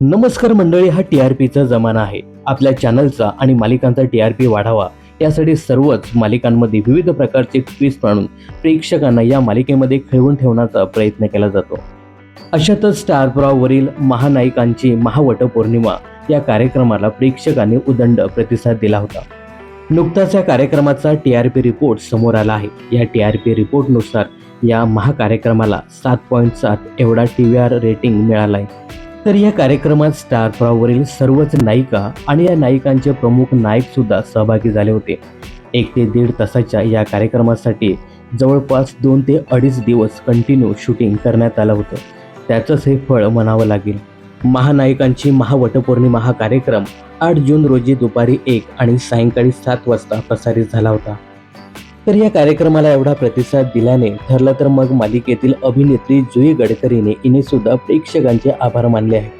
नमस्कार मंडळी हा टी आर पीचा जमाना आहे. आपल्या चॅनलचा आणि मालिकांचा टी आर पी वाढावा यासाठी सर्वच मालिकांमध्ये विविध प्रकारचे ट्विस्ट आणून प्रेक्षकांना या मालिकेमध्ये खेळवून ठेवण्याचा प्रयत्न केला जातो. अशातच स्टार प्रॉवरील महानायिकांची महावटपौर्णिमा या कार्यक्रमाला प्रेक्षकांनी उदंड प्रतिसाद दिला होता. नुकताच या कार्यक्रमाचा टी आर पी रिपोर्ट समोर आला आहे. या टी आर पी रिपोर्टनुसार या महाकार्यक्रमाला सात पॉईंट सात एवढा टी व्ही आर रेटिंग मिळाला आहे तर या कार्यक्रमात स्टार प्रॉवरील सर्वच नायिका आणि या नायिकांचे प्रमुख नायक सुद्धा सहभागी झाले होते. एक ते दीड तासाच्या या कार्यक्रमासाठी जवळपास दोन ते अडीच दिवस कंटिन्यू शूटिंग करण्यात आलं होतं. त्याचंच हे फळ म्हणावं लागेल. महानायकांची महावटपौर्णिमा हा कार्यक्रम आठ जून रोजी दुपारी एक आणि सायंकाळी सात वाजता प्रसारित झाला होता. तर या कार्यक्रमाला एवढा प्रतिसाद दिल्याने ठरलं तर मग मालिकेतील अभिनेत्री जुई गडकरीने इने सुद्धा प्रेक्षकांचे आभार मानले आहेत.